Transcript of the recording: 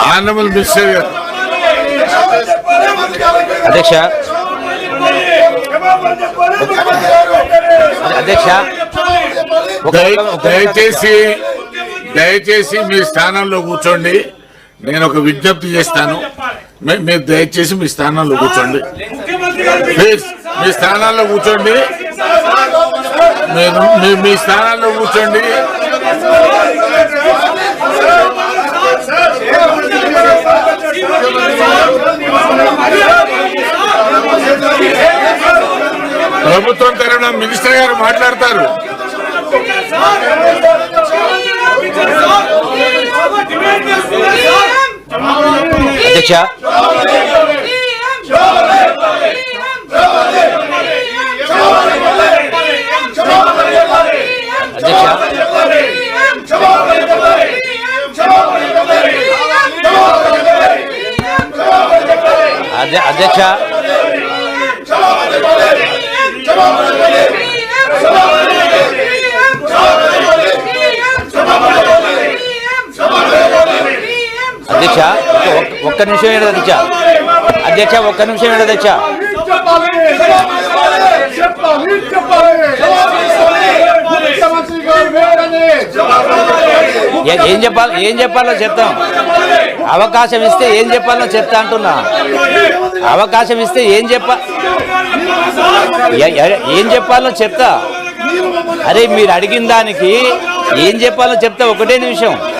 Honourable minister గారు అధ్యక్ష. అధ్యక్ష. దయచేసి దయచేసి మీ స్థానంలో కూర్చోండి. నేను ఒక విజ్ఞప్తి చేస్తాను. మీరు దయచేసి మీ స్థానంలో కూర్చోండి. ప్లీజ్ మీ స్థానాల్లో కూర్చోండి. మీరు మీ మీ స్థానాల్లో కూర్చోండి. ప్రభుత్వం తరఫున మినిస్టర్ గారు మాట్లాడతారు. అధ్యక్ష అధ్యక్ష. అధ్యక్ష. అధ్యక్ష ఒక్క- నిమిషం ఏంటి అధ్యక్ష. అధ్యక్ష ఒక్క నిమిషం ఏంటి అధ్యక్ష. ఏం చెప్పాలి ఏం చెప్పాలో చెప్తాం. అవకాశం ఇస్తే ఏం చెప్పాలో చెప్తా అంటున్నా. అవకాశం ఇస్తే ఏం చెప్ప ఏం చెప్పాలో చెప్తా. అరే మీరు అడిగిన దానికి ఏం చెప్పాలో చెప్తా ఒకటే నిమిషం.